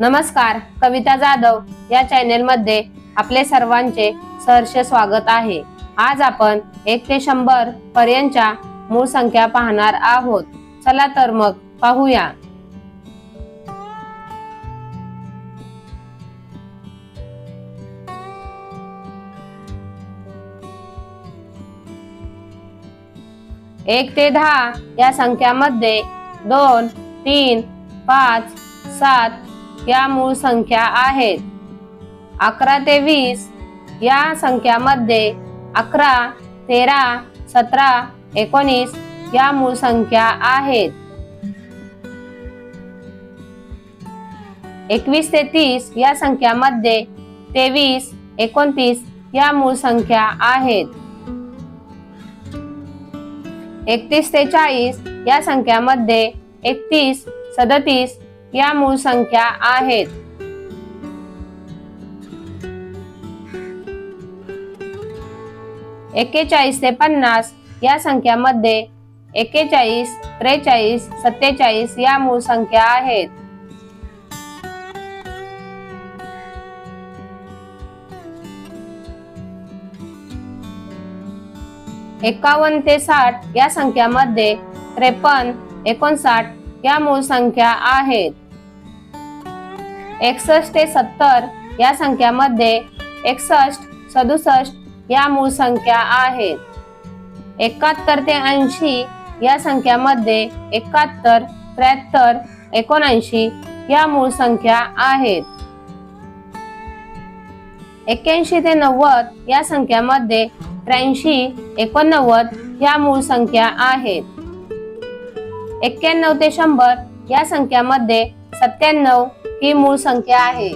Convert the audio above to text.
नमस्कार कविता जाधव या चॅनेल मध्ये आपले सर्वांचे सहर्ष स्वागत आहे. आज आपण एक ते शंभर पर्यंतच्या मूळ संख्या पाहणार आहोत. चला तर मग पाहूया. एक ते दहा या संख्यामध्ये दोन तीन पाच सात या मूळ संख्या आहेत. अकरा ते वीस या संख्यामध्ये अकरा तेरा सतरा एकोणीस या मूळ संख्या आहेत. एकवीस ते तीस या संख्यामध्ये तेवीस एकोणतीस या मूळ संख्या आहेत. एकतीस ते चाळीस या संख्यामध्ये एकतीस सदतीस या मूळ संख्या आहेत. एक्केचाळीस ते पन्नास या संख्यामध्ये एक्केचाळीस त्रेचाळीस सत्तेचाळीस या मूळ संख्या आहेत. एकावन्न ते साठ या संख्यामध्ये त्रेपन्न एकोणसाठ या मूळ संख्या आहेत. एकसष्ट ते सत्तर या संख्यामध्ये एकसष्ट सदुसष्ट या मूळ संख्या आहेत. एकाहत्तर ते ऐंशी या संख्यामध्ये एकाहत्तर त्र्याहत्तर एकोणऐंशी या मूळ संख्या आहेत. एक्क्याऐंशी ते नव्वद या संख्यामध्ये त्र्याऐंशी एकोणनव्वद या मूळ संख्या आहेत. एक्क्याण्णव ते शंभर या संख्यामध्ये सत्त्याण्णव ही मूळ संख्या आहे.